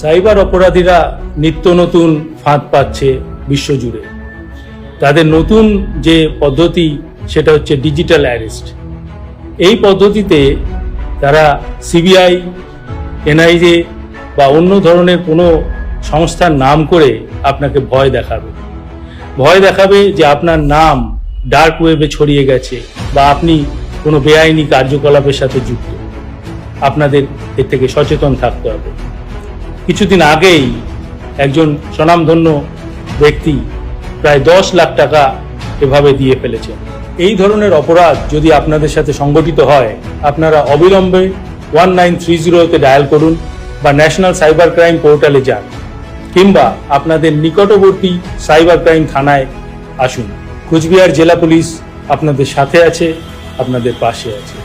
Cyber অপরাধীরা নিত্য নতুন ফাঁদ পাচ্ছে বিশ্বজুড়ে। তাদের নতুন যে পদ্ধতি, সেটা হচ্ছে ডিজিটাল অ্যারেস্ট। এই পদ্ধতিতে তারা সিবিআই এনআইজে বা অন্য ধরনের কোনো সংস্থার নাম করে আপনাকে ভয় দেখাবে। ভয় দেখাবে যে আপনার নাম ডার্ক ওয়েবে ছড়িয়ে গেছে বা আপনি কোনো বেআইনি কার্যকলাপের সাথে যুক্ত। আপনাদের এর থেকে সচেতন থাকতে হবে। কিছুদিন আগেই একজন স্বনামধন্য ব্যক্তি প্রায় দশ লাখ টাকা এভাবে দিয়ে ফেলেছেন এই ধরনের অপরাধ যদি আপনাদের সাথে সংগঠিত হয়, আপনারা অবিলম্বে ওয়ান নাইন থ্রি জিরোতে ডায়াল করুন বা ন্যাশনাল সাইবার ক্রাইম পোর্টালে যান কিংবা আপনাদের নিকটবর্তী সাইবার ক্রাইম থানায় আসুন। কুচবিহার জেলা পুলিশ আপনাদের সাথে আছে, আপনাদের পাশে আছে।